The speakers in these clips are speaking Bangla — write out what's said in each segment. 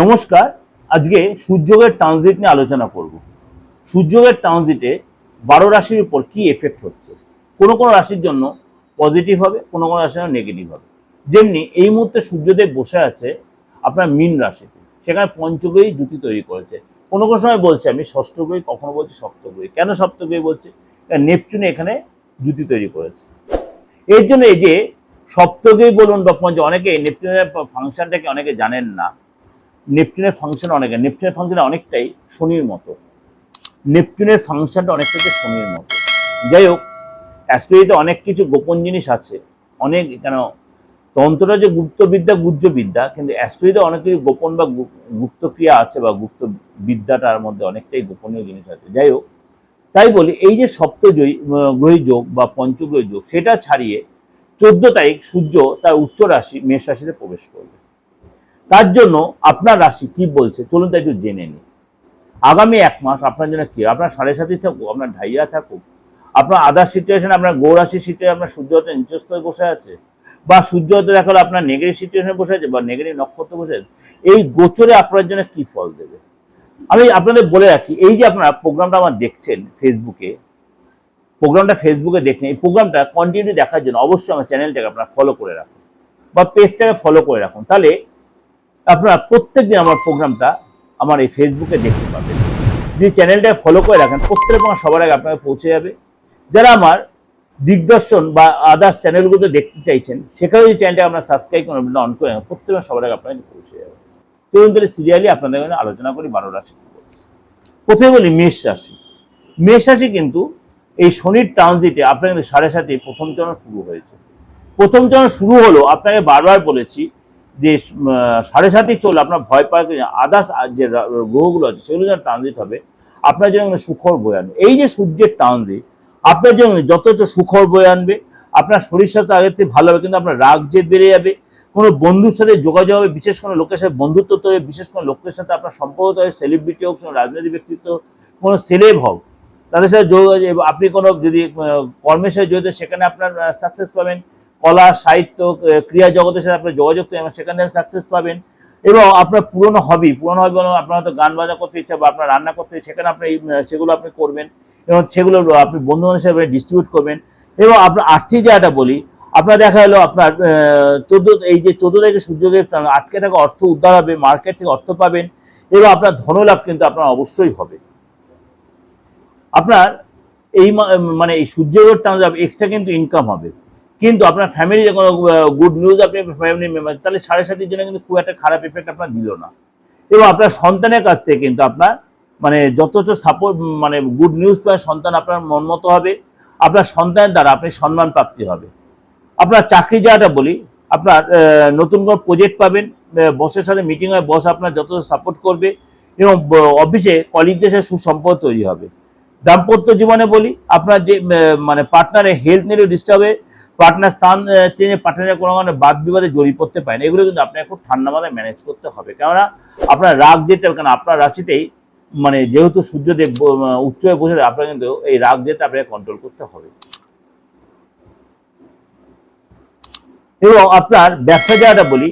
নমস্কার, আজকে সূর্যের ট্রানজিট নিয়ে আলোচনা করব। সূর্যের ট্রানজিটে বারো রাশির উপর কি এফেক্ট হচ্ছে? কোনো কোনো রাশির জন্য পজিটিভ হবে, কোনো কোনো রাশির জন্য নেগেটিভ হবে। যেমনি এই মুহূর্তে সূর্যদেব বসে আছে আপনার মীন রাশিতে, সেখানে পঞ্চগ্রহী জুতি তৈরি করেছে। কোনো কোনো সময় বলছে, আমি ষষ্ঠ গ্রহী কখনো বলছি সপ্তগ্রহী। কেন সপ্তগ্রহী বলছে? নেপচুনে এখানে জুতি তৈরি করেছে। এর জন্য এই যে সপ্তগ্রহী বলুন বা পঞ্চ, অনেকে নেপচুনের ফাংশনটাকে অনেকে জানেন না। নেপচুনের ফাংশন অনেকে, নেপচুনের ফাংশন অনেকটাই শনির মতো। নেপচুনের ফাংশনটা অনেকটা হচ্ছে শনির মতো। যাই হোক অ্যাস্ট্রোলজিতে অনেক কিছু গোপন জিনিস আছে। অনেক কেন, তন্ত্রটা যে গুপ্তবিদ্যা, গুহ্যবিদ্যা, কিন্তু অ্যাস্ট্রোলজিতে অনেক কিছু গোপন বা গু- গুপ্ত ক্রিয়া আছে বা গুপ্ত বিদ্যাটার মধ্যে অনেকটাই গোপনীয় জিনিস আছে। যাই হোক, তাই বলি, এই যে সপ্তজয়ী গ্রহী যোগ বা পঞ্চগ্রহী যোগ, সেটা ছাড়িয়ে চোদ্দ তারিখ সূর্য তার উচ্চ রাশি, মেষ রাশিতে প্রবেশ করবে। তার জন্য আপনার রাশি কি বলছে? চলুন তা একটু জেনে নিই। আগামী এক মাস আপনার জন্য কি? আপনার সাড়ে সাথী থাকুক, আপনার ঢাইয়া থাকুক, আপনার আদার সিচুয়েশন আপনার গৌরাশি সিচুয়েশন আপনার সূর্য হতে নিচস্থ বসে আছে, বা সূর্য হতে দেখা হলো আপনার নেগেটিভ সিচুয়েশনে বসে আছে, বা নেগেটিভ নক্ষত্র বসে আছে, এই গোচরে আপনার জন্য কি ফল দেবে? আমি আপনাদের বলে রাখি, এই যে আপনারা প্রোগ্রামটা আমার দেখছেন ফেসবুকে প্রোগ্রামটা ফেসবুকে দেখছেন, এই প্রোগ্রামটা কন্টিনিউ দেখার জন্য অবশ্যই আমার চ্যানেলটাকে আপনারা ফলো করে রাখুন, বা পেজটাকে ফলো করে রাখুন। তাহলে আপনারা প্রত্যেকদিন আমার প্রোগ্রামটা আমার এই ফেসবুকে দেখতে পাবেন। যদি চ্যানেলটা ফলো করে রাখেন প্রত্যেক প্রোগ্রাম সবার আগে আপনাকে পৌঁছে যাবে। যারা আমার দিগদর্শন বা আদার্স চ্যানেলগুলো দেখতে চাইছেন, সেখানে যদি চ্যানেলটা আপনার সাবস্ক্রাইব করেন অন করে প্রত্যেক প্রোগ্রাম সবার আগে আপনাকে পৌঁছে যাবে। চলুন তাহলে সিরিয়ালি আপনাদের আলোচনা করি, বারো রাশি প্রথমে বলি মেষ রাশি। মেষ রাশি কিন্তু এই শনির ট্রানজিটে আপনার কিন্তু সাড়ে সাথে প্রথম চরণ শুরু হয়েছে। প্রথম চরণ শুরু হলো, আপনাকে বারবার বলেছি যে সাড়ে সাতই চলে আপনার ভয় পাওয়ার আদার্স যে গ্রহগুলো আছে, সেগুলো যেন ট্রানজিট হবে, আপনার জন্য সুখর বয়ে আনবে। এই যে সূর্যের ট্রানজিট আপনার জন্য যথেষ্ট সুখর বয়ে আনবে, আপনার শরীর স্বাস্থ্য আগের থেকে ভালো হবে, কিন্তু আপনার রাগ যে বেড়ে যাবে, কোনো বন্ধুর সাথে যোগাযোগ হবে, বিশেষ কোনো লোকের সাথে বন্ধুত্ব তৈরি বিশেষ কোনো লোকের সাথে আপনার সম্পর্ক তৈরি সেলিব্রিটি হোক রাজনৈতিক ব্যক্তিত্ব কোনো সেলেব হোক, তাদের সাথে যোগাযোগ, আপনি কোনো যদি কর্মের সাথে জড়িত, সেখানে আপনার সাকসেস পাবেন। কলা, সাহিত্য ক্রিয়া জগতের সাথে আপনার যোগাযোগ তৈরি সেখানে সাকসেস পাবেন। এবং আপনার পুরনো হবি পুরনো হবি মানে আপনার হয়তো গান বাজনা করতে ইচ্ছা বা আপনার রান্না করতে, সেখানে আপনি সেগুলো আপনি করবেন এবং সেগুলো আপনি বন্ধু হিসেবে ডিস্ট্রিবিউট করবেন। এবং আপনার আর্থিক জায়গাটা বলি, আপনার দেখা হলো আপনার চোদ্দ, এই যে চোদ্দ তারিখে সূর্যদেব আটকে থাকা অর্থ উদ্ধার হবে মার্কেট থেকে অর্থ পাবেন এবং আপনার ধনলাভ কিন্তু আপনার অবশ্যই হবে। আপনার এই মানে এই সূর্যদেব টানা এক্সট্রা কিন্তু ইনকাম হবে। কিন্তু আপনার ফ্যামিলি যে কোনো গুড নিউজ আপনি ফ্যামিলি মেম্বার তাহলে সাড়ে সাতির জন্য কিন্তু খুব একটা খারাপ এফেক্ট আপনার দিল না। এবং আপনার সন্তানের কাছ থেকে কিন্তু আপনার মানে যথেষ্ট সাপোর্ট মানে গুড নিউজ পায়, সন্তান আপনার মন মতো হবে, আপনার সন্তানের দ্বারা আপনি সম্মান প্রাপ্তি হবে। আপনার চাকরি যাওয়াটা বলি, আপনার নতুন কোনো প্রজেক্ট পাবেন বসের সাথে মিটিং হয় বস আপনার যথেষ্ট সাপোর্ট করবে, এবং অফিসে কলিগদের সাথে সুসম্পর্ক তৈরি হবে। দাম্পত্য জীবনে বলি, আপনার যে মানে পার্টনারের হেলথ নিয়ে ডিস্টার্ব হয়ে পার্টনার স্থান চেঞ্জে পার্টনারের কোনো মানে বাদ বিবাদে জড়িয়ে পড়তে পারেন। এগুলো কিন্তু আপনাকে খুব ঠান্ডা মাথায় ম্যানেজ করতে হবে। কেননা আপনার রাগ যেটা কারণ আপনার রাশিতেই মানে যেহেতু সূর্যদেব উচ্চ হয়ে বসে আপনার কিন্তু এই রাগ যেটা আপনাকে কন্ট্রোল করতে হবে। এবং আপনার ব্যবসা জায়গাটা বলি,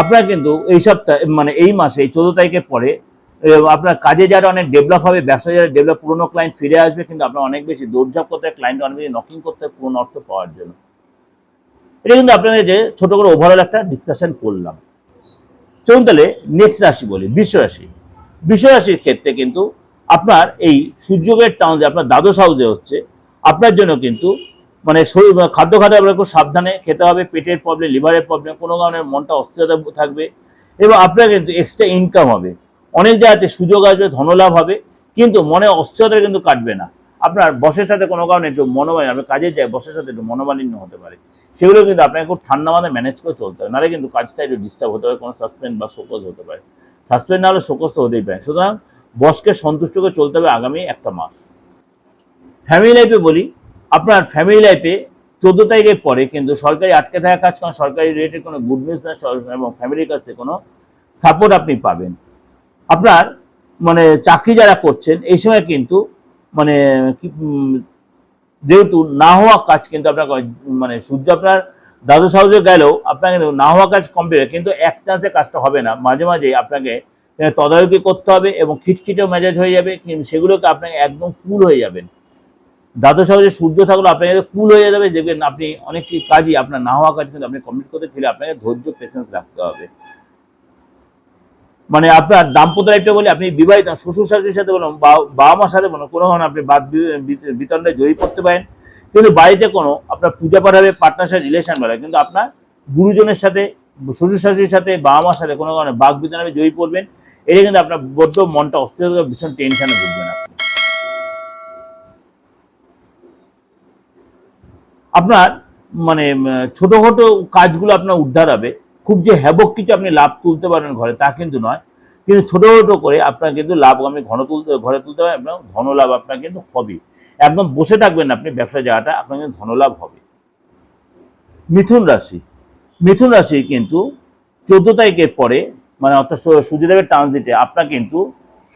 আপনার কিন্তু এই সপ্তাহে মানে এই মাসে, এই চোদ্দ তারিখের পরে আপনার কাজে যারা অনেক ডেভেলপ হবে, ব্যবসা যারা ডেভেলপ পুরোনো ক্লায়েন্ট ফিরে আসবে, কিন্তু আপনার অনেক বেশি দৌড়ঝাপ করতে ক্লায়েন্ট অনেক বেশি নকিং করতে পুরোনো অর্থ পাওয়ার জন্য। এটা কিন্তু আপনাদের যে ছোট করে ওভারঅল একটা ডিসকাশন করলাম। চলুন তাহলে নেক্সট রাশি বলি বিশ্ব রাশি। বিশ্ব রাশির ক্ষেত্রে কিন্তু আপনার এই সূর্যকে টাউন যে আপনার দ্বাদশ হাউসে হচ্ছে, আপনার জন্য কিন্তু মানে শরীর খাদ্য খাদ্য আপনার খুব সাবধানে খেতে হবে, পেটের প্রবলেম লিভারের প্রবলেম কোনো কারণে মনটা অস্থিরতা থাকবে এবং আপনার কিন্তু এক্সট্রা ইনকাম হবে। অনেক জায়গাতে সুযোগ আসবে, ধনলাভ হবে, কিন্তু মনে অস্থিরতা কিন্তু কাটবে না। আপনার বসের সাথে কোনো কারণে একটু মনোমালিন্য আপনি কাজে যায় বসের সাথে একটু মনোমালিন্য হতে পারে। সেগুলো কিন্তু আপনাকে খুব ঠান্ডা মাথায় ম্যানেজ করে চলতে হবে। নাহলে কিন্তু কাজটা একটু ডিস্টার্ব হতে পারে, কোনো সাসপেন্ড বা শোকজ হতে পারে। সাসপেন্ড না হলে শোকজ তো হতেই পারে। সুতরাং বসকে সন্তুষ্ট করে চলতে হবে আগামী একটা মাস। ফ্যামিলি লাইফে বলি, আপনার ফ্যামিলি লাইফে চোদ্দ তারিখের পরে কিন্তু সরকারি আটকে থাকা কাজ কোনো সরকারি রিলেটেড কোনো গুড নিউজ না এবং ফ্যামিলির কাছ থেকে কোনো সাপোর্ট আপনি পাবেন। আপনার মানে চাকরি যারা করছেন, এই সময় কিন্তু মানে যেহেতু না হওয়া কাজ কিন্তু আপনার মানে সূর্য আপনার দ্বাদশ হাউসে গেলেও আপনার কিন্তু না হওয়া কাজ কমপ্লিট কিন্তু এক চান্সে কাজটা হবে না। মাঝে মাঝে আপনাকে তদারকি করতে হবে এবং খিটখিটেও মেজাজ হয়ে যাবে, কিন্তু সেগুলোকে আপনাকে একদম কুল হয়ে যাবেন। দ্বাদশ হাউসে সূর্য থাকলে আপনাকে কুল হয়ে যাবে দেখবেন আপনি অনেক কাজই আপনার না হওয়া কাজ কিন্তু আপনি কমপ্লিট করতে গেলে আপনাকে ধৈর্য পেশেন্স রাখতে হবে। মানে আপনার দাম্পত্য লাইফটা বলি আপনি বিবাহিত শ্বশুর শাশুড়ির সাথে বলুন বাবা মার সাথে বলুন, কোনো ধরনের আপনি বাদ বিতণ্ডে জয়ী করতে পারেন। কিন্তু বাড়িতে কোনো আপনার পূজা পাঠ হবে পার্টনার সাথে রিলেশন বাড়াবে কিন্তু আপনার গুরুজনের সাথে, শ্বশুর শাশুড়ির সাথে, বাবা মার সাথে কোনো ধরনের বাঘ বিতণ্ডে জয়ী পড়বেন এটা কিন্তু আপনার বড্ড মনটা অস্থির ভীষণ টেনশনে ভুগবেন আপনি। আপনার মানে ছোটখাটো কাজগুলো আপনার উদ্ধার হবে। খুব যে হ্যাবক কিছু আপনি লাভ তুলতে পারবেন ঘরে, তা কিন্তু নয়। কিন্তু ছোটো ছোটো করে আপনার কিন্তু লাভ আপনি ঘন তুলতে, ঘরে তুলতে পারেন ধন লাভ আপনার কিন্তু হবে। একদম বসে থাকবেন আপনি, ব্যবসা জায়গাটা আপনার কিন্তু ধনলাভ হবে। মিথুন রাশি মিথুন রাশি কিন্তু চোদ্দ তারিখের পরে মানে অর্থাৎ সূর্যদেবের ট্রানজিটে আপনার কিন্তু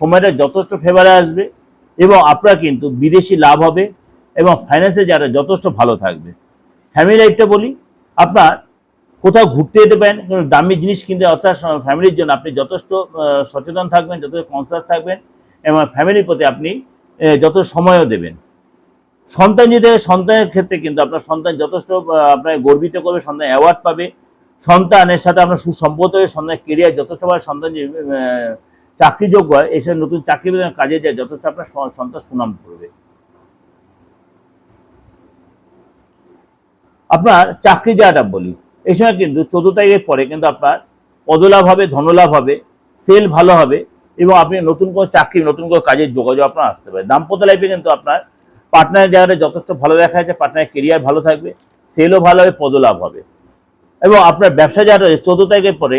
সময়টা যথেষ্ট ফেভারে আসবে এবং আপনার কিন্তু বিদেশি লাভ হবে এবং ফাইন্যান্সে যারা যথেষ্ট ভালো থাকবে। ফ্যামিলি লাইফটা বলি, আপনার কোথাও ঘুরতে যেতে পারেন দামি জিনিস কিনতে, অর্থাৎ ফ্যামিলির জন্য আপনি যথেষ্ট সচেতন থাকবেন, যথেষ্ট কনসিয়াস থাকবেন এবং ফ্যামিলির প্রতি আপনি যত সময়ও দেবেন। সন্তান যদি, সন্তানের ক্ষেত্রে কিন্তু আপনার সন্তান যথেষ্ট আপনাকে গর্বিত করবে, সন্তান অ্যাওয়ার্ড পাবে। সন্তানের সাথে আপনার সুসম্পর্ক হবে সন্তানের কেরিয়ার যথেষ্টভাবে সন্তান চাকরিযোগ্য হয় এসব নতুন চাকরি কাজে যায়, যথেষ্ট আপনার সন্তান সুনাম করবে। আপনার চাকরি যাওয়াটা বলি। সময় কিন্তু চোদ্দ তারিখের পরে কিন্তু আপনার পদলাভ হবে, ধনলাভ হবে সেল ভালো হবে এবং আপনি নতুন কোনো চাকরি, নতুন করে কাজের যোগাযোগ আপনার আসতে পারে। দাম্পত্য লাইফে কিন্তু আপনার পার্টনারের জায়গাটা যথেষ্ট ভালো দেখা যাচ্ছে পার্টনারের কেরিয়ার ভালো থাকবে সেলও ভালো হবে, পদলাভ হবে। এবং আপনার ব্যবসা যারা চোদ্দ তারিখের পরে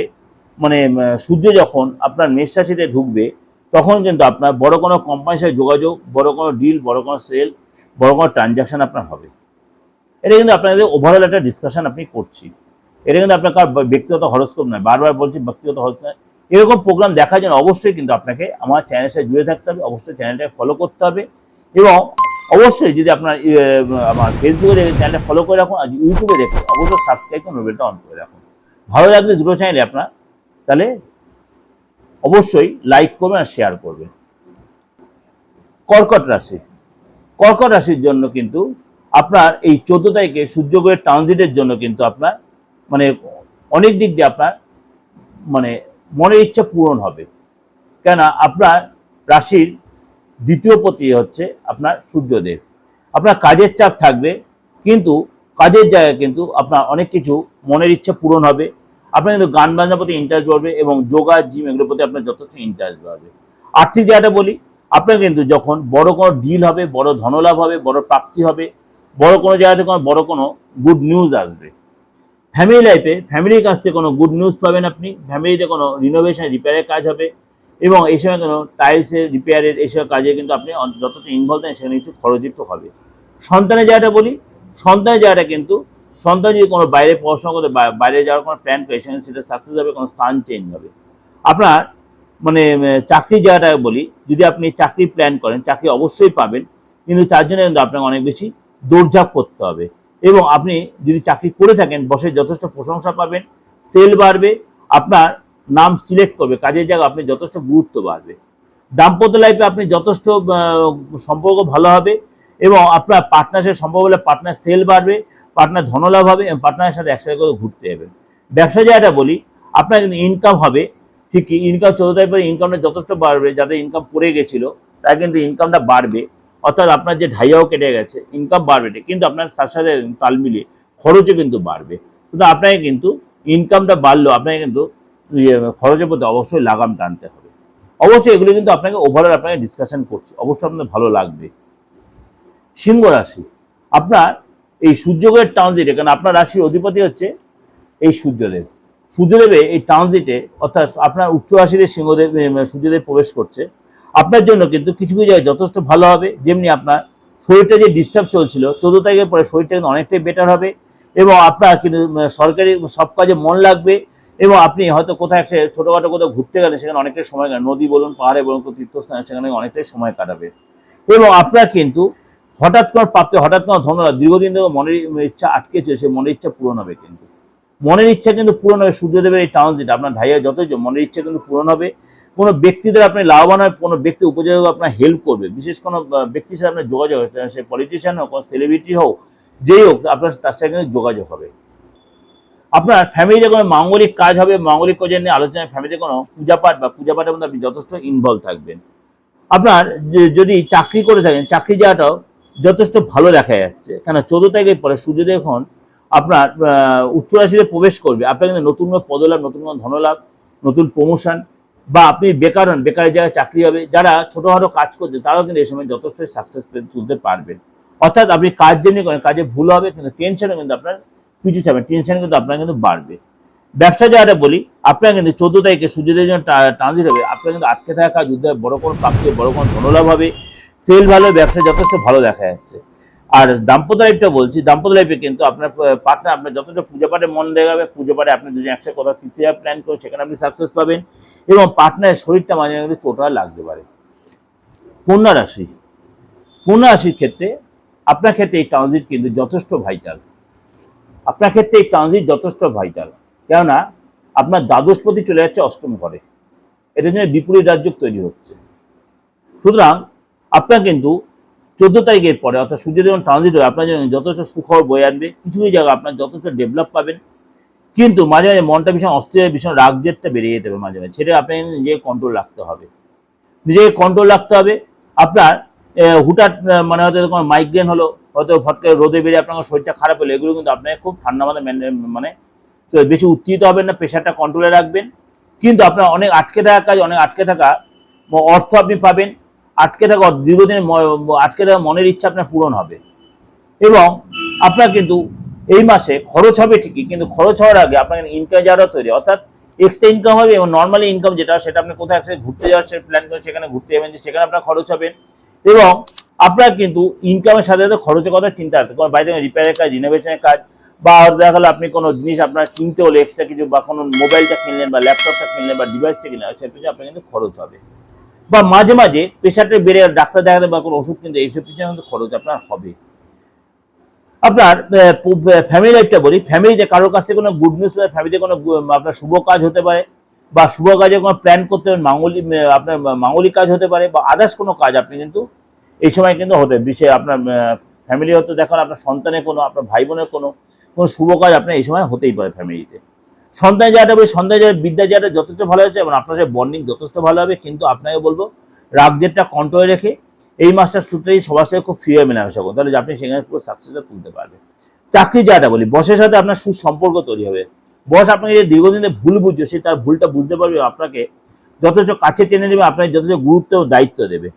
মানে সূর্য যখন আপনার মেষ রাশিতে ঢুকবে, তখন কিন্তু আপনার বড় কোনো কোম্পানির সাথে যোগাযোগ, বড় কোনো ডিল বড় কোনো সেল বড় কোনো ট্রানজাকশন আপনার হবে। এটা কিন্তু আপনাদের ওভারঅল একটা ডিসকাশন আপনি করছি। এটা কিন্তু আপনার ব্যক্তিগত হরস্কোপ নয়, বারবার বলছি ব্যক্তিগত হরস্কোপ নয়। এরকম প্রোগ্রাম দেখার জন্য অবশ্যই কিন্তু আপনাকে আমার চ্যানেলের সাথে জুড়ে থাকতে হবে, অবশ্যই চ্যানেলটাকে ফলো করতে হবে এবং অবশ্যই যদি আপনার আমার ফেসবুকে চ্যানেলটা ফলো করে রাখুন আর ইউটিউবে দেখে, অবশ্যই সাবস্ক্রাইব করে নোবেলটা অন করে রাখুন। ভালো লাগলে দুটো চ্যানেলে আপনার, তাহলে অবশ্যই লাইক করবেন আর শেয়ার করবেন। কর্কট রাশি, কর্কট রাশির জন্য কিন্তু আপনার এই চোদ্দ তারিখে সূর্যগ্রহের ট্রানজিটের জন্য কিন্তু আপনার মানে অনেক দিক দিয়ে আপনার মানে মনের ইচ্ছা পূরণ হবে। কেন আপনার রাশির দ্বিতীয় পতি হচ্ছে আপনার সূর্যদেব। আপনার কাজের চাপ থাকবে, কিন্তু কাজের জায়গায় কিন্তু আপনার অনেক কিছু মনের ইচ্ছা পূরণ হবে। আপনার কিন্তু গান বাজনার প্রতি ইন্টারেস্ট বাড়বে এবং যোগা জিম এগুলোর প্রতি আপনার যথেষ্ট ইন্টারেস্ট বাড়বে। আর্থিক জায়গাটা বলি, আপনার কিন্তু যখন বড় কোনো ডিল হবে, বড় ধনলাভ হবে, বড় প্রাপ্তি হবে, বড় কোনো জায়গা থেকে বড় কোনো গুড নিউজ আসবে। ফ্যামিলি লাইফে ফ্যামিলির কাছ থেকে কোনো গুড নিউজ পাবেন আপনি ফ্যামিলিতে কোনো রিনোভেশন রিপেয়ারের কাজ হবে এবং এই সময় কোনো টাইলসের রিপেয়ারের এইসব কাজে কিন্তু আপনি যতটা ইনভলভ দেন সেখানে কিছু খরচ একটু হবে। সন্তানের জায়গাটা বলি সন্তানের জায়গাটা কিন্তু সন্তান যদি কোনো বাইরে পড়াশোনা করতে বাইরে যাওয়ার কোনো প্ল্যান করে সেখানে সেটা সাকসেস হবে কোনো স্থান চেঞ্জ হবে। আপনার মানে উম, চাকরির জায়গাটা বলি যদি আপনি চাকরি প্ল্যান করেন চাকরি অবশ্যই পাবেন কিন্তু তার জন্য কিন্তু আপনাকে অনেক বেশি দৌড়ঝাঁপ করতে হবে। এবং আপনি যদি চাকরি করে থাকেন, বসে যথেষ্ট প্রশংসা পাবেন সেল বাড়বে, আপনার নাম সিলেক্ট করবে, কাজের জায়গা আপনি যথেষ্ট গুরুত্ব বাড়বে। দাম্পত্য লাইফে আপনি যথেষ্ট সম্পর্ক ভালো হবে এবং আপনার পার্টনারের সম্পর্ক হলে পার্টনার সেল বাড়বে পার্টনার ধনলাভ হবে এবং পার্টনারের সাথে একসাথে করে ঘুরতে যাবেন। ব্যবসা জায়গাটা বলি, আপনার কিন্তু ইনকাম হবে, ঠিকই ইনকাম চোদ্দ তারিখ পরে ইনকামটা যথেষ্ট বাড়বে, যাদের ইনকাম পড়ে গেছিল, তার কিন্তু ইনকামটা বাড়বে। অর্থাৎ আপনার যে ঢাইয়াও কেটে গেছে ইনকাম বাড়বে কিন্তু আপনার তার সাথে তাল মিলিয়ে খরচও কিন্তু বাড়বে। কিন্তু আপনাকে কিন্তু ইনকামটা বাড়লেও আপনাকে কিন্তু ইয়ে, খরচের প্রতি অবশ্যই লাগাম টানতে হবে। অবশ্যই এগুলো কিন্তু আপনাকে ওভারঅল আপনাকে ডিসকাশন করছি অবশ্যই আপনার ভালো লাগবে। সিংহ রাশি আপনার এই সূর্যগ্রহের ট্রানজিট এখানে আপনার রাশির অধিপতি হচ্ছে এই সূর্যদেব। সূর্যদেবে এই ট্রানজিটে অর্থাৎ আপনার উচ্চ রাশিতে সিংহদেব সূর্যদেব প্রবেশ করছে। আপনার জন্য কিন্তু কিছু কিছু জায়গায় যথেষ্ট ভালো হবে। যেমনি আপনার শরীরটা যে ডিস্টার্ব চলছিল, চোদ্দ তারিখের পরে শরীরটা কিন্তু অনেকটাই বেটার হবে এবং আপনার কিন্তু সরকারি সব কাজে মন লাগবে এবং আপনি হয়তো কোথাও একটা ছোটোখাটো কোথাও ঘুরতে গেলে সেখানে অনেকটাই সময় কাটাবে নদী বলুন, পাহাড়ে বলুন তীর্থস্থানে সেখানে অনেকটাই সময় কাটাবে। এবং আপনার কিন্তু হঠাৎ কোনো প্রাপ্তি হঠাৎ কোনো ধন্যবাদ। দীর্ঘদিন ধরে মনের ইচ্ছা আটকেছে, সে মনের ইচ্ছা পূরণ হবে কিন্তু। মনের ইচ্ছা কিন্তু পূরণ হবে সূর্যদেবের এই ট্রানজিট আপনার ঢাইয়া যতই যে মনের ইচ্ছা কিন্তু পূরণ হবে, কোনো ব্যক্তিদের আপনি লাভবান হবে কোনো ব্যক্তি উপযোগ আপনার হেল্প করবে। বিশেষ কোনো ব্যক্তির সাথে আপনার যোগাযোগ হবে, সে পলিটিশিয়ান হোক সেলিব্রিটি হোক, যেই হোক, আপনার তার সাথে কিন্তু যোগাযোগ হবে। আপনার ফ্যামিলিতে কোনো মাঙ্গলিক কাজ হবে, মাঙ্গলিক কাজের নিয়ে আলোচনায় ফ্যামিলিতে কোনো পূজা পাঠ বা পূজা পাঠের মধ্যে আপনি যথেষ্ট ইনভলভ থাকবেন। আপনার যদি চাকরি করে থাকেন, চাকরি যাওয়াটাও যথেষ্ট ভালো দেখা যাচ্ছে। কেন চোদ্দ তারিখের পরে সূর্যদেব এখন আপনার আহ, উচ্চ রাশিতে প্রবেশ করবে। আপনার কিন্তু নতুন কোনো পদলাভ নতুন কোনো ধনলাভ নতুন প্রমোশন বা আপনি বেকার হন বেকারের জায়গায় চাকরি হবে যারা ছোটোখাটো কাজ করছে তারাও কিন্তু এই সময় যথেষ্ট সাকসেস তুলতে পারবেন। অর্থাৎ আপনি কাজ যেমনি করেন কাজে ভুল হবে কিন্তু টেনশনও কিন্তু আপনার পিছু যাবে টেনশন কিন্তু আপনার কিন্তু বাড়বে। ব্যবসা জায়গাটা বলি আপনার কিন্তু চোদ্দ তারিখে সূর্যদেব জন্য ট্রানজিট হবে আপনার কিন্তু আটকে থাকা কাজ যুদ্ধ বড় কোনো প্রাপ্তি বড় কোনো ধনলাভ হবে। সেল ভালো ব্যবসা যথেষ্ট ভালো দেখা যাচ্ছে। আর দাম্পত্য লাইফটা বলছি, দাম্পত্য লাইফে কিন্তু আপনার পার্টনার আপনার যতটা পুজো পাঠে মন দেখাবে, পুজো পাঠে আপনি দুজন একসাথে কথা তৃতীয় প্ল্যান করে সেখানে আপনি সাকসেস পাবেন এবং পার্টনারের শরীরটা মাঝে মাঝে চোটা লাগতে পারে। কন্যা রাশি, কন্যা রাশির ক্ষেত্রে আপনার ক্ষেত্রে এই ট্রানজিট কিন্তু যথেষ্ট ভাইটাল আপনার ক্ষেত্রে এই ট্রানজিট যথেষ্ট ভাইটাল কেননা আপনার দ্বাদশপতি চলে যাচ্ছে অষ্টম ঘরে। এটার জন্য বিপরীত রাজ্য তৈরি হচ্ছে। সুতরাং আপনার কিন্তু চোদ্দ তারিখের পরে অর্থাৎ সূর্য যখন ট্রানজিট হবে আপনার জন্য যথেষ্ট সুখবর বয়ে আনবে। কিছু কিছু জায়গা আপনার যথেষ্ট ডেভেলপ পাবেন। কিন্তু মাঝে মাঝে মনটা ভীষণ অস্থির ভীষণ রাগ জেদটা বেড়ে যেতে হবে মাঝে মাঝে। সেটা আপনাকে নিজেকে কন্ট্রোল রাখতে হবে। নিজেকে কন্ট্রোল রাখতে হবে। আপনার আহ, মানে হয়তো কোনো মাইগ্রেন হলো হয়তো ফট রোদে বেরিয়ে আপনার শরীরটা খারাপ হলো এগুলো কিন্তু আপনাকে খুব ঠান্ডা মাথায় মেনে- মানে তো বেশি উত্তেজিত হবেন না প্রেশারটা কন্ট্রোলে রাখবেন। কিন্তু আপনার অনেক আটকে থাকা কাজ অনেক আটকে থাকা অর্থ আপনি পাবেন। আটকে থাকা ম- আটকে থাকা মনের ইচ্ছা আপনার পূরণ হবে। এবং আপনার কিন্তু এই মাসে খরচ হবে ঠিকই, কিন্তু খরচ হওয়ার আগে আপনার ইনকাম যারা তৈরি, অর্থাৎ এক্সট্রা ইনকাম হবে এবং নর্মালি ইনকাম যেটা, সেটা আপনি কোথাও একসাথে ঘুরতে যাওয়ার প্ল্যান করেন, সেখানে ঘুরতে যাবেন, যে সেখানে আপনার খরচ হবে। এবং আপনার কিন্তু ইনকামের সাথে সাথে খরচের কথা চিন্তা আছে কোনো বাড়িতে রিপেয়ারের কাজ রিনোভেশনের কাজ, বা দেখা গেলো আপনি কোনো জিনিস আপনার কিনতে হলে এক্সট্রা কিছু বা কোনো মোবাইলটা কিনলেন বা ল্যাপটপটা কিনলেন বা ডিভাইসটা কিনলেন সেটা আপনার কিন্তু খরচ হবে। বা মাঝে মাঝে প্রেশারটা বেড়ে ডাক্তার দেখাতে বা কোনো ওষুধ কিনতে, এইসব পিছনে কিন্তু খরচ আপনার হবে। আপনার ফ্যামিলি লাইফটা বলি ফ্যামিলিতে কারোর কাছ থেকে কোনো গুড নিউজ ফ্যামিলিতে কোনো আপনার শুভ কাজ হতে পারে বা শুভ কাজে কোনো প্ল্যান করতে পারেন মাঙ্গলি আপনার মাঙ্গলিক কাজ হতে পারে বা আদার্স কোনো কাজ আপনি কিন্তু এই সময় কিন্তু হতে, বিষয়ে আপনার ফ্যামিলি হতে দেখান আপনার সন্তানের কোনো, আপনার ভাই বোনের কোনো কোনো শুভ কাজ আপনার এই সময় হতেই পারে ফ্যামিলিতে সন্তান জায়গাটা বলি সন্তান জায়গায় বিদ্যা জায়গাটা যথেষ্ট ভালো হয়েছে এবং আপনার সাথে বন্ডিং যথেষ্ট ভালো হবে। কিন্তু আপনাকে বলব রাগজেটটা কন্ট্রোলে রেখে এই মাসটার সূত্রেই সবার সাথে খুব ফ্রি হয়ে মেলামেশা করুন। তাহলে আপনি সেখানে পুরো সাকসেসটা তুলতে পারবেন। চাকরি জায়গাটা বলি, বসের সাথে আপনার সুসম্পর্ক তৈরি হবে। বস আপনাকে যে দীর্ঘদিনে ভুল বুঝছে, সে তার ভুলটা বুঝতে পারবে আপনাকে যথেষ্ট কাছে টেনে নেবে, আপনাকে যথেষ্ট গুরুত্ব ও দায়িত্ব দেবে।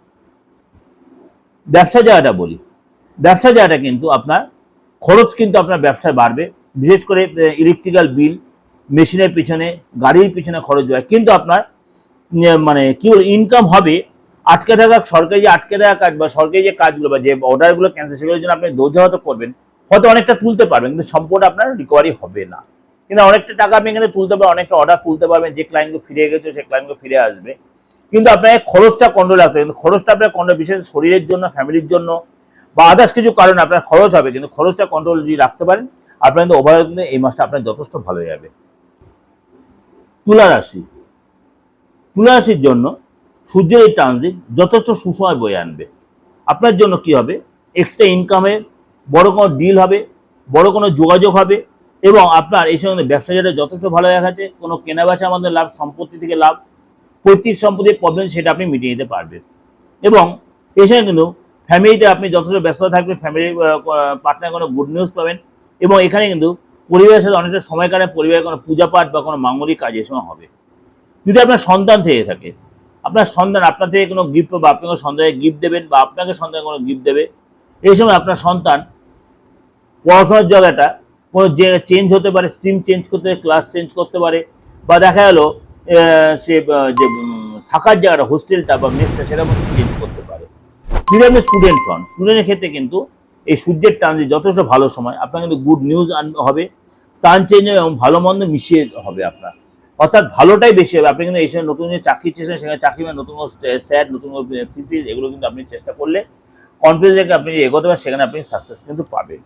ব্যবসা জায়গাটা বলি, ব্যবসা জায়গাটা কিন্তু আপনার খরচ কিন্তু আপনার ব্যবসায় বাড়বে। বিশেষ করে ইলেকট্রিক্যাল বিল মেশিনের পিছনে, গাড়ির পিছনে খরচ হয়। কিন্তু আপনার মানে কি বল ইনকাম হবে, আটকে থাকা, সরকারি যে আটকে থাকা কাজ বা সরকারি যে কাজগুলো বা যে অর্ডারগুলো ক্যান্সেল সেগুলোর জন্য আপনি দৌড় করবেন, হয়তো অনেকটা তুলতে পারবেন, কিন্তু সম্পূর্ণ আপনার রিকভারি হবে না। কিন্তু অনেকটা টাকা আপনি এখানে তুলতে পারবেন, অনেকটা অর্ডার তুলতে পারবেন, যে ক্লায়েন্টগুলো ফিরে গেছে, সেই ক্লায়েন্টগুলো ফিরে আসবে। কিন্তু আপনাকে খরচটা কন্ট্রোল রাখতে হবে, কিন্তু খরচটা আপনার কন্ট্রোল বিশেষ শরীরের জন্য ফ্যামিলির জন্য বা আদার্স কিছু কারণে আপনার খরচ হবে, কিন্তু খরচটা কন্ট্রোল যদি রাখতে পারেন, আপনার কিন্তু ওভারঅল কিন্তু এই মাসটা আপনার যথেষ্ট ভালো যাবে তুলা রাশি তুলা রাশির জন্য সূর্যের এই ট্রানজিট যথেষ্ট সুসময় বয়ে আনবে। আপনার জন্য কি হবে? এক্সট্রা ইনকামে বড় কোনো ডিল হবে, বড় কোনো যোগাযোগ হবে এবং আপনার এই সঙ্গে ব্যবসা যেটা যথেষ্ট ভালো দেখাচ্ছে কোনো কেনাবেচার আমাদের লাভ, সম্পত্তি থেকে লাভ, পৈতৃক সম্পত্তির প্রবলেম সেটা আপনি মিটিয়ে নিতে পারবেন। এবং এই সঙ্গে কিন্তু ফ্যামিলিতে আপনি যথেষ্ট ব্যস্ত থাকবেন ফ্যামিলি পার্টনার কোনো গুড নিউজ পাবেন এবং এখানে কিন্তু পরিবারের সাথে অনেকটা সময় কাটে পরিবারের কোনো পূজা পাঠ বা কোনো মাঙ্গলিক কাজ এই সময় হবে। যদি আপনার সন্তান থেকে থাকে, আপনার সন্তান আপনার থেকে কোনো গিফট বা আপনি কোনো সন্তানকে গিফট দেবেন বা আপনাকে সন্তান কোনো গিফট দেবে, এই সময় আপনার সন্তান পড়াশোনার জায়গাটা কোনো যে চেঞ্জ হতে পারে স্ট্রিম চেঞ্জ করতে ক্লাস চেঞ্জ করতে পারে বা দেখা গেলো সে যে থাকার জায়গাটা হোস্টেলটা বা মেসটা সেটা চেঞ্জ করতে পারে। যদি আপনি স্টুডেন্ট হন স্টুডেন্টের ক্ষেত্রে কিন্তু এই সূর্যের ট্রানজিট যথেষ্ট ভালো সময়। আপনার কিন্তু গুড নিউজ হবে, স্থান চেঞ্জ এবং ভালো মন্দ মিশিয়ে হবে আপনার। অর্থাৎ ভালোটাই বেশি হবে। আপনি কিন্তু এই সময় নতুন যে চাকরি চেয়েছেন, সেখানে চাকরি মানে নতুন স্যার নতুন থিসিস এগুলো কিন্তু আপনি চেষ্টা করলে কনফিডেন্স রেখে আপনি এগোতে পারেন, সেখানে আপনি সাকসেস কিন্তু পাবেন।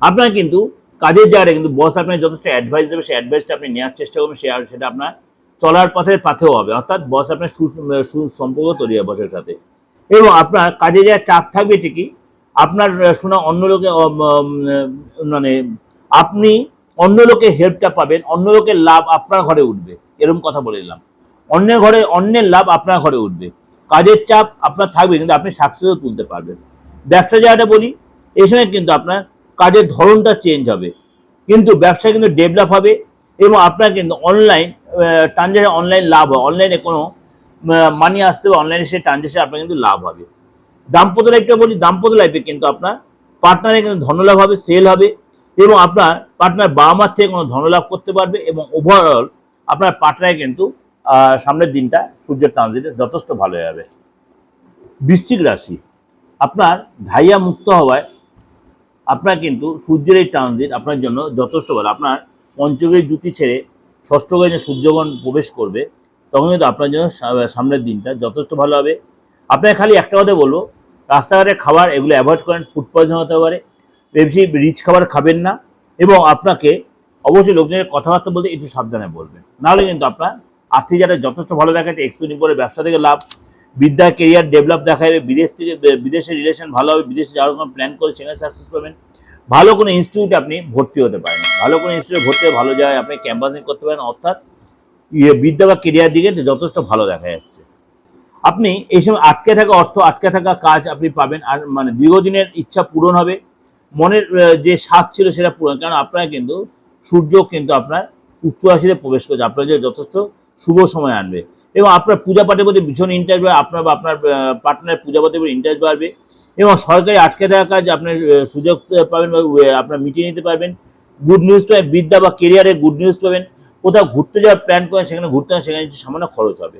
আপনার কিন্তু কাজের জায়গাটা কিন্তু বস আপনাকে যথেষ্ট অ্যাডভাইস দেবে। সেই অ্যাডভাইসটা আপনি নেওয়ার চেষ্টা করবেন, সে সেটা আপনার চলার পথের পাথেও হবে। অর্থাৎ বস আপনার সু- সু- সম্পর্ক তৈরি হবে বসের সাথে। এবং আপনার কাজে যা চাপ থাকবে ঠিকই আপনার শোনা অন্য লোকে মানে আপনি অন্য লোকের হেল্পটা পাবেন, অন্য লোকের লাভ আপনার ঘরে উঠবে। এরকম কথা বলে দিলাম অন্যের ঘরে, অন্যের লাভ আপনার ঘরে উঠবে। কাজের চাপ আপনার থাকবে, কিন্তু আপনি সাকসেসও তুলতে পারবেন। ব্যবসা জায়গাটা বলি, এই সময় কিন্তু আপনার কাজের ধরনটা চেঞ্জ হবে। কিন্তু ব্যবসা কিন্তু ডেভেলপ হবে এবং আপনার কিন্তু অনলাইন ট্রানজাকশন অনলাইন লাভ হয়। অনলাইনে কোনো মানি আসতে হবে অনলাইনে সেই ট্রানজাকশন আপনার কিন্তু লাভ হবে। দাম্পত্য লাইফটা বলি, দাম্পত্য লাইফে কিন্তু আপনার পার্টনারে কিন্তু ধনলাভ হবে সেল হবে এবং আপনার পার্টনার বাবা মার থেকে কোনো ধনলাভ করতে পারবে এবং ওভারঅল আপনার পার্টনারে কিন্তু সামনের দিনটা সূর্যের ট্রানজিটে যথেষ্ট ভালো যাবে বৃশ্চিক রাশি, আপনার ঢাইয়া মুক্ত হওয়ায় আপনার কিন্তু সূর্যের এই ট্রানজিট আপনার জন্য যথেষ্ট ভালো। আপনার পঞ্চগের জুতি ছেড়ে ষষ্ঠগে যে সূর্যগণ প্রবেশ করবে, তখন কিন্তু আপনার জন্য সামনের দিনটা যথেষ্ট ভালো হবে। আপনাকে খালি একটা কথা বলব, রাস্তাঘাটে খাবার এগুলো অ্যাভয়েড করেন ফুড পয়জন হতে পারে বেশি রিচ খাবার খাবেন না, এবং আপনাকে অবশ্যই লোকজনের কথাবার্তা বলতে একটু সাবধানে বলবেন। নাহলে কিন্তু আপনার আর্থিক যারা যথেষ্ট ভালো দেখাচ্ছে এক্সপেরিং করে ব্যবসা থেকে লাভ, বিদ্যা কেরিয়ার ডেভেলপ দেখা যাবে বিদেশ থেকে, বিদেশে রিলেশন ভালো হবে, বিদেশে যাওয়ার কোনো প্ল্যান করে সেখানে সাকসেস পাবেন ভালো কোনো ইনস্টিটিউটে আপনি ভর্তি হতে পারেন ভালো কোনো ইনস্টিটিউটে ভর্তি ভালো জায়গায় আপনি ক্যাম্পাসিং করতে পারেন, অর্থাৎ ইয়ে বিদ্যা বা কেরিয়ার দিকে যথেষ্ট ভালো দেখা যাচ্ছে। আপনি এই সময় আটকে থাকা অর্থ, আটকে থাকা কাজ আপনি পাবেন। আর মানে দীর্ঘদিনের ইচ্ছা পূরণ হবে। মনের যে স্বাদ ছিল সেটা পূরণ। কারণ আপনার কিন্তু, সূর্য কিন্তু আপনার উচ্চ রাশিতে প্রবেশ করছে। আপনার যে যথেষ্ট শুভ সময় আনবে। এবং আপনার পূজা পাঠের প্রতি ভীষণ ইন্টারেস্ট বাড়বে। আপনার আপনার পার্টনার পূজা পাঠের প্রতি ইন্টারেস্ট বাড়বে। এবং সরকারি আটকে থাকা কাজ আপনার সুযোগ পাবেন বা আপনার মিটিয়ে নিতে পারবেন। গুড নিউজ পাবেন, বিদ্যা বা কেরিয়ারে গুড নিউজ পাবেন। কোথাও ঘুরতে যাওয়ার প্ল্যান করেন, সেখানে ঘুরতে সেখানে সামান্য খরচ হবে।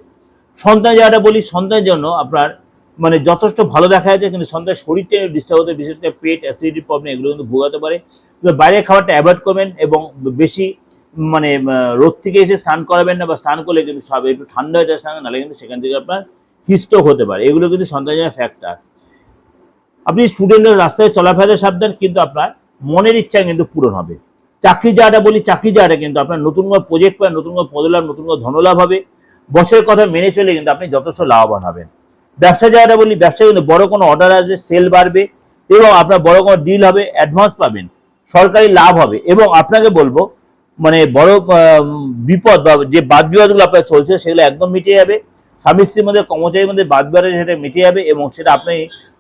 সন্তান জায়গাটা বলি, সন্তানের জন্য আপনার মানে যথেষ্ট ভালো দেখা যাচ্ছে, কিন্তু সন্তানের শরীরটা ডিস্টার্ব হতে, বিশেষ করে পেট অ্যাসিডিটি প্রবলেম এগুলো কিন্তু ভোগাতে পারে। বাইরের খাবারটা অ্যাভয়েড করবেন এবং বেশি মানে রোদ থেকে এসে স্নান করাবেন না বা স্নান করলে কিন্তু সব একটু ঠান্ডা হয়ে যায় স্নান, নাহলে কিন্তু সেখান থেকে আপনার হিস্ট্রোক হতে পারে। এগুলো কিন্তু সন্তানের ফ্যাক্টর আপনি স্টুডেন্টের রাস্তায় চলাফেরা সাবধান, কিন্তু আপনার মনের ইচ্ছা কিন্তু পূরণ হবে। চাকরি যাওয়াটা বলি, চাকরি যাওয়াটা কিন্তু আপনার নতুন কোনো প্রজেক্ট পাবেন নতুন কোনো পদলাভ, নতুন কোনো ধনলাভ হবে। বসের কথা মেনে চলে কিন্তু আপনি যথেষ্ট লাভবান হবেন। ব্যবসা জায়গাটা বলি, ব্যবসা কিন্তু বড় কোনো অর্ডার আসবে সেল বাড়বে এবং আপনার বড় কোনো ডিল হবে অ্যাডভান্স পাবেন। সরকারি লাভ হবে এবং আপনাকে বলব মানে বড় বিপদ বা যে বাদ বিবাদগুলো আপনার চলছে সেগুলো একদম মিটে যাবে। স্বামী স্ত্রীর মধ্যে, কর্মচারীর মধ্যে বাদ বিবাদ সেটা মিটে যাবে এবং সেটা আপনি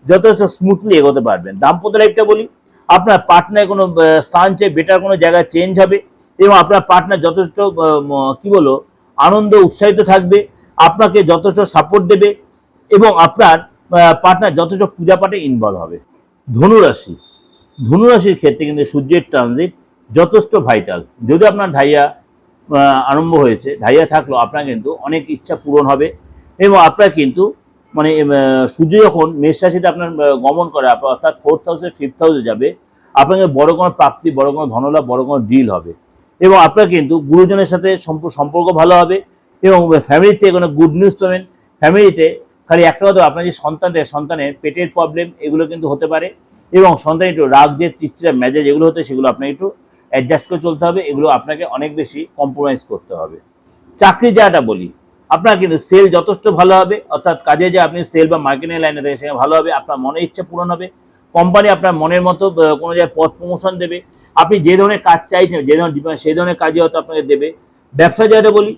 যথেষ্ট স্মুথলি এগোতে পারবেন। দাম্পত্য লাইফটা বলি, আপনার পার্টনার কোনো স্থান চেয়ে বেটার কোনো জায়গায় চেঞ্জ হবে এবং আপনার পার্টনার যথেষ্ট কি বলো আনন্দ, উৎসাহিত থাকবে, আপনাকে যথেষ্ট সাপোর্ট দেবে এবং আপনার পার্টনার যথেষ্ট পূজা পাঠে ইনভলভ হবে। ধনুরাশি। ধনুরাশির ক্ষেত্রে কিন্তু সূর্যের ট্রানজিট যথেষ্ট ভাইটাল যদি আপনার ঢাইয়া আরম্ভ হয়েছে, ঢাইয়া থাকলেও আপনার কিন্তু অনেক ইচ্ছা পূরণ হবে এবং আপনার কিন্তু মানে সূর্য যখন মেষ রাশিতে আপনার গমন করে, অর্থাৎ ফোর্থ হাউসে ফিফথ হাউসে যাবে, আপনাকে বড় কোনো প্রাপ্তি, বড় কোনো ধনলাভ, বড় কোনো ডিল হবে। এবং আপনার কিন্তু গুরুজনের সাথে সম্প- সম্পর্ক ভালো হবে এবং ফ্যামিলিতে থেকে কোনো গুড নিউজ পাবেন। ফ্যামিলিতে খালি একটা কথা, আপনার যে সন্তানদের, সন্তানের পেটের প্রবলেম এগুলো কিন্তু হতে পারে। এবং সন্তান একটু রাগ যে চিচ্ছিরা মেজাজ এগুলো হতে, সেগুলো আপনাকে একটু অ্যাডজাস্ট করে চলতে হবে। এগুলো আপনাকে অনেক বেশি কম্প্রোমাইজ করতে হবে। চাকরি যাটা বলি, আপনার কিন্তু সেল যথেষ্ট ভালো হবে। অর্থাৎ কাজে যে আপনি সেল বা মার্কেটিং লাইনে থাকেন, সেখানে ভালো হবে। আপনার মনের ইচ্ছা পূরণ হবে। কোম্পানি আপনার মনের মতো কোনো জায়গায় পথ প্রমোশন দেবে। আপনি যে ধরনের কাজ চাইছেন, যে ধরনের সেই ধরনের কাজই হয়তো আপনাকে দেবে। ব্যবসা যেটা বলি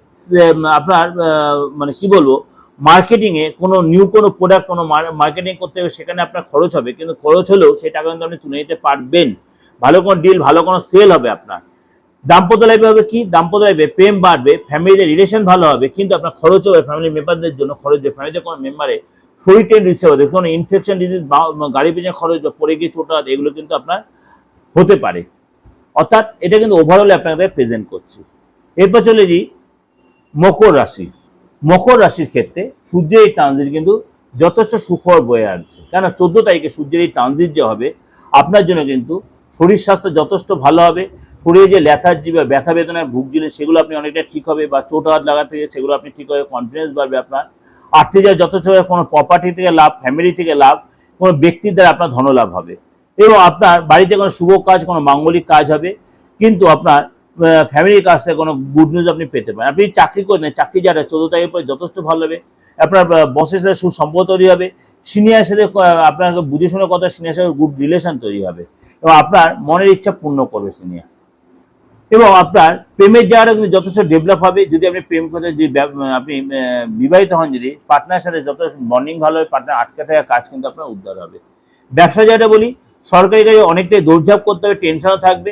আপনার মানে কি বলব মার্কেটিংয়ে কোনো নিউ কোনো প্রোডাক্ট কোনো মার্কেটিং করতে হবে সেখানে আপনার খরচ হবে। কিন্তু খরচ হলেও সেই টাকা কিন্তু আপনি তুলে নিতে পারবেন। ভালো কোনো ডিল ভালো কোনো সেল হবে আপনার। দাম্পত্য লাইফে হবে কি? দাম্পত্য লাইফে প্রেম বাড়বে ফ্যামিলিতে রিলেশন ভালো হবে, কিন্তু আপনার খরচ হবে ফ্যামিলি মেম্বারদের জন্য। খরচ হবে ফ্যামিলিতে কোনো মেম্বারে শরীর টেন রিসে হবে কোনো ইনফেকশন ডিজিজ গাড়ি পেছনে খরচ পড়ে গিয়ে চোট এগুলো কিন্তু আপনার হতে পারে। অর্থাৎ এটা কিন্তু ওভারঅল আপনাদের প্রেজেন্ট করছি। এরপর চলে যাই, মকর রাশি। মকর রাশির ক্ষেত্রে সূর্যের এই ট্রানজিট কিন্তু যথেষ্ট সুখবর বয়ে আনছে। কেন চোদ্দ তারিখে সূর্যের এই ট্রানজিট যে হবে, আপনার জন্য কিন্তু শরীর স্বাস্থ্য যথেষ্ট ভালো হবে। শরীরে যে ল্যাথার্জি বা ব্যথা বেদনায় ভুগছিলেন, সেগুলো আপনি অনেকটা ঠিক হবে বা চোট হাত লাগা থেকে সেগুলো আপনি ঠিক হবে কনফিডেন্স বাড়বে আপনার। আর্থিক যথেষ্ট কোনো প্রপার্টি থেকে লাভ ফ্যামিলি থেকে লাভ, কোনো ব্যক্তির দ্বারা আপনার ধনলাভ হবে। এবং আপনার বাড়িতে কোনো শুভ কাজ, কোনো মাঙ্গলিক কাজ হবে। কিন্তু আপনার ফ্যামিলির কাছ থেকে কোনো গুড নিউজ আপনি পেতে পারেন। আপনি চাকরি করেন, চাকরি যারা চোদ্দ তারিখের পরে যথেষ্ট ভালো হবে। আপনার বসের সাথে সুসম্পর্ক তৈরি হবে। সিনিয়র সাথে আপনাকে বুঝে শোনার কথা সিনিয়র সাথে গুড রিলেশন তৈরি হবে। এবং আপনার মনের ইচ্ছা পূর্ণ করবে সিনিয়র এবং আপনার প্রেমের জায়গাটা কিন্তু যথেষ্ট ডেভেলপ হবে। যদি আপনি প্রেম করতে যদি আপনি বিবাহিত হন যদি পার্টনারের সাথে যথেষ্ট বন্ডিং ভালো হবে পার্টনার আটকে থাকা কাজ কিন্তু আপনার উদ্ধার হবে। ব্যবসা জায়গাটা বলি, সরকারি কাজে অনেকটাই দৌড়ঝাঁপ করতে হবে টেনশনও থাকবে।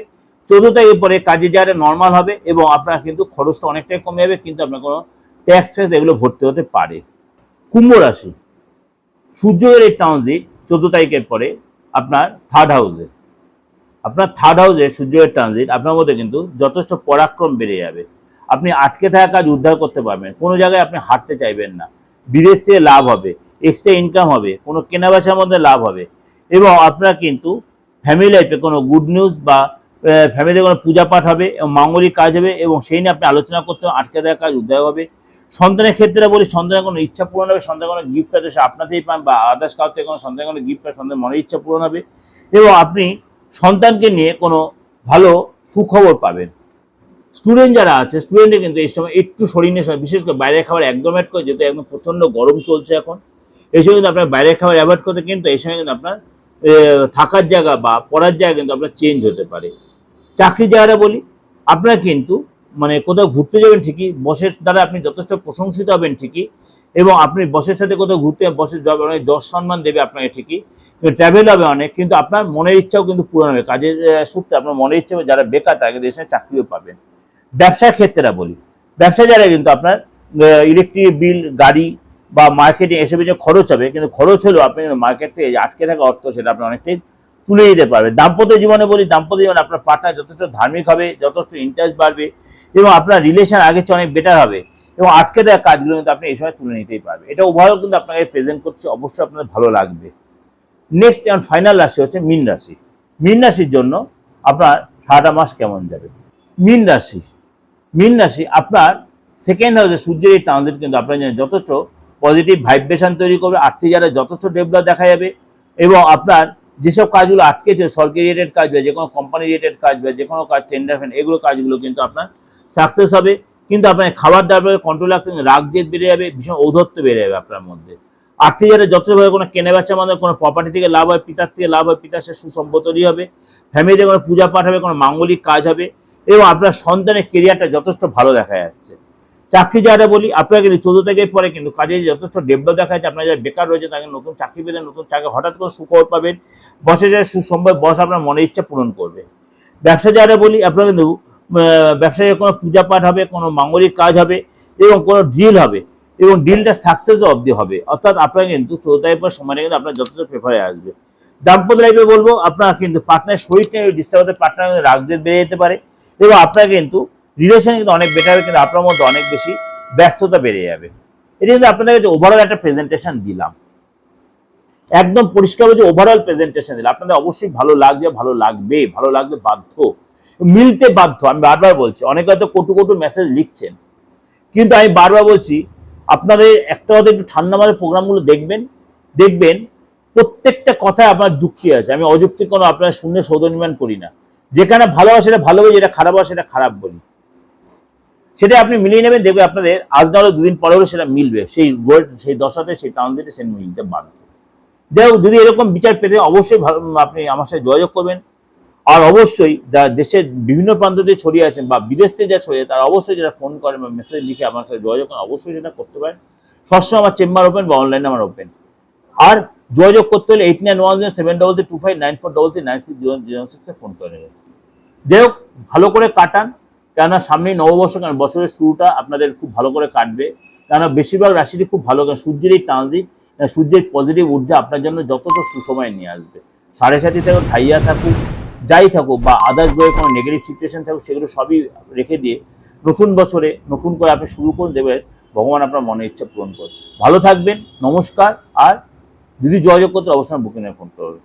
চৌদ্দ তারিখের পরে কাজের জায়গাটা নর্মাল হবে এবং আপনার কিন্তু খরচটা অনেকটাই কমে যাবে, কিন্তু আপনার কোনো ট্যাক্স ফ্যাক্স এগুলো ভরতে হতে পারে। কুম্ভ রাশি সূর্যের এই ট্রানজিট চোদ্দ তারিখের পরে আপনার থার্ড হাউসে আপনার থার্ড হাউসে সূর্যের ট্রানজিট আপনার মধ্যে কিন্তু যথেষ্ট পরাক্রম বেড়ে যাবে। আপনি আটকে থাকা কাজ উদ্ধার করতে পারবেন, কোনো জায়গায় আপনি হাঁটতে চাইবেন না। বিদেশ থেকে লাভ হবে এক্সট্রা ইনকাম হবে, কোনো কেনাবেচার মধ্যে লাভ হবে। এবং আপনার কিন্তু ফ্যামিলি লাইফে কোনো গুড নিউজ বা ফ্যামিলিতে কোনো পূজা পাঠ হবে, এবং মাঙ্গলিক কাজ হবে, এবং সেই নিয়ে আপনি আলোচনা করতে আটকে থাকা কাজ উদ্ধার হবে। সন্তানের ক্ষেত্রে বলি, সন্তানের কোনো ইচ্ছা পূরণ হবে, সন্তানের কোনো গিফট আছে আপনাতেই পান, বা আদার্স কাউ থেকে কোনো সন্তানের কোনো গিফট সন্তানের মনের ইচ্ছা পূরণ হবে। এবং আপনি সন্তানকে নিয়ে কোনো ভালো সুখবর পাবেন। স্টুডেন্ট যারা আছে স্টুডেন্টে কিন্তু এই সময় একটু শরীর নিয়ে সময় বিশেষ করে বাইরের খাবার একদম অ্যাড করে, যেহেতু একদম প্রচণ্ড গরম চলছে এখন। এই সময় কিন্তু আপনার বাইরের খাবার অ্যাভয়েড করতে কিন্তু এই সময় কিন্তু আপনার থাকার জায়গা বা পড়ার জায়গা কিন্তু আপনার চেঞ্জ হতে পারে। চাকরির জায়গাটা বলি, আপনার কিন্তু মানে কোথাও ঘুরতে যাবেন ঠিকই বসের দ্বারা আপনি যথেষ্ট প্রশংসিত হবেন ঠিকই এবং আপনি বসের সাথে কোথাও ঘুরতে বসের জব অনেক যশ সম্মান দেবে আপনাকে ঠিকই। ট্রাভেল হবে অনেক, কিন্তু আপনার মনের ইচ্ছাও কিন্তু পূরণ হবে। কাজের সূত্রে আপনার মনের ইচ্ছা হবে, যারা বেকার তাকে দেশে চাকরিও পাবেন ব্যবসার ক্ষেত্রে বলি ব্যবসা যারা কিন্তু আপনার ইলেকট্রিক বিল গাড়ি বা মার্কেটিং এসবের যে খরচ হবে, কিন্তু খরচ হলেও আপনি কিন্তু মার্কেট থেকে আটকে থাকা অর্থ সেটা আপনি অনেকটাই তুলে দিতে পারবে দাম্পত্য জীবনে বলি, দাম্পত্য জীবনে আপনার পার্টনার যথেষ্ট ধার্মিক হবে, যথেষ্ট ইন্টারেস্ট বাড়বে এবং আপনার রিলেশন আগের চেয়ে অনেক বেটার হবে। এবং আটকে দেওয়া কাজগুলো কিন্তু আপনি এই সময় তুলে নিতেই পারবেন। এটা উভয়ও কিন্তু আপনাকে প্রেজেন্ট করছে অবশ্যই আপনার ভালো লাগবে। নেক্সট এবং ফাইনাল রাশি হচ্ছে মীন রাশি। মীন রাশির জন্য আপনার সারাটা মাস কেমন যাবে? মীন রাশি। মীন রাশি আপনার সেকেন্ড হাউসে সূর্যের এই ট্রানজিট কিন্তু আপনার জন্য যথেষ্ট পজিটিভ ভাইব্রেশন তৈরি করবে, আর্থিক যারা যথেষ্ট ডেভেলপ দেখা যাবে এবং আপনার যেসব কাজগুলো আটকেছে সরকারি রিলেটেড কাজ বা যে কোনো কোম্পানি রিলেটেড কাজ বা যে কোনো কাজ টেন্ডার ফ্যান্ড এগুলো কাজগুলো কিন্তু আপনার সাকসেস হবে। কিন্তু আপনার খাবার দাবার কন্ট্রোল রাখতে হবে, রাগ জেদ বেড়ে যাবে ভীষণ ঔধত্য বেড়ে যাবে আপনার মধ্যে। আর্থিক যারা যতভাবে কোনো কেনাবেচার মধ্যে কোনো প্রপার্টি থেকে লাভ হয় পিতার থেকে লাভ হয় পিতার সাথে সুসম্পর্ক তৈরি হবে ফ্যামিলিতে কোনো পূজা পাঠ হবে কোনো মাঙ্গলিক কাজ হবে এবং আপনার সন্তানের কেরিয়ারটা যথেষ্ট ভালো দেখা যাচ্ছে। চাকরি যারা বলি আপনারা কিন্তু চোদ্দ তারিখের পরে কিন্তু কাজে যথেষ্ট ডেভেলপ দেখা যাচ্ছে আপনারা যারা বেকার রয়েছে তাকে নতুন চাকরি পেলে নতুন চাকরি হঠাৎ করে সুখবর পাবেন বসে যারা সুসম্ভব বস আপনার মনের ইচ্ছা পূরণ করবে। ব্যবসা যারা বলি আপনারা কিন্তু ব্যবসায় কোনো পূজা পাঠ হবে, কোনো মাঙ্গলিক কাজ হবে এবং কোনো ডিল হবে এবং ডিলটা সাকসেস অবধি হবে। অর্থাৎ আপনার কিন্তু চোদ্দ তারিখের পর সময়টা কিন্তু আপনার যথেষ্ট প্রেফারে আসবে। দাম্পত্য লাইফে বলব, আপনার কিন্তু পার্টনার শরীরটা ডিস্টার্ব হতে পার্টনার রাগজেদ বেড়ে যেতে পারে এবং আপনার কিন্তু রিলেশন কিন্তু অনেক বেটার হবে, কিন্তু আপনার মধ্যে অনেক বেশি ব্যস্ততা বেড়ে যাবে। এটা কিন্তু আপনাদের কাছে ওভারঅল একটা প্রেজেন্টেশন দিলাম। একদম পরিষ্কার যে ওভারঅল প্রেজেন্টেশন দিলাম। আপনাদের অবশ্যই ভালো লাগছে, ভালো লাগবে ভালো লাগবে বাধ্য। মিলতে বাধ্য, আমি বারবার বলছি, অনেকে হয়তো কটু কটু মেসেজ লিখছেন, কিন্তু আমি বারবার বলছি, আপনাদের একটা কথা একটু ঠান্ডা মাথায় প্রোগ্রামগুলো দেখবেন দেখবেন, প্রত্যেকটা কথায় আপনার যুক্তি আছে, আমি অযুক্তি কোনো আপনার শূন্য সৌদনিমান করি না, যেখানে ভালো হয় সেটা ভালো হয় যেটা খারাপ হয় সেটা খারাপ বলি। সেটা আপনি মিলিয়ে নেবেন দেখবে আপনাদের আজ না হলে দুদিন পরে হলে সেটা মিলবে, সেই সেই দশাতে, সেই ট্রানজিটে সে মিলতে বাধ্য। যাই হোক, যদি এরকম বিচার পেতে অবশ্যই আপনি আমার সাথে যোগাযোগ করবেন আর অবশ্যই যারা দেশের বিভিন্ন প্রান্ত দিয়ে ছড়িয়ে আছেন বা বিদেশ থেকে যা ছড়িয়ে, তারা অবশ্যই যারা ফোন করেন বা মেসেজ লিখে আমার সাথে যোগাযোগ করেন, অবশ্যই সেটা করতে পারেন। সবসময় আমার চেম্বার ওপেন বা অনলাইনে আমার ওপেন আর যোগাযোগ করতে হলে eight nine one zero seven double three two five nine four double three nine six zero zero সিক্সে ফোন করে নেবেন। যাই হোক, ভালো করে কাটান, কেননা সামনেই নববর্ষ কারণ বছরের শুরুটা আপনাদের খুব ভালো করে কাটবে। কেননা বেশিরভাগ রাশিটি খুব ভালো কারণ সূর্যের এই ট্রানজিট সূর্যের পজিটিভ ঊর্জা আপনার জন্য যতটা সুসময় নিয়ে আসবে। সাড়ে সাথে থাকুক ঠাইয়া থাকুক যাই থাকুক বা আদার্স বইয়ের কোনো নেগেটিভ সিচুয়েশন থাকুক, সেগুলো সবই রেখে দিয়ে নতুন বছরে নতুন করে আপনি শুরু করে দেবেন। ভগবান আপনার মনের ইচ্ছা পূরণ করবে ভালো থাকবেন, নমস্কার, আর যদি যোগাযোগ করতে অবশ্যই বুকিংয়ে ফোন করবেন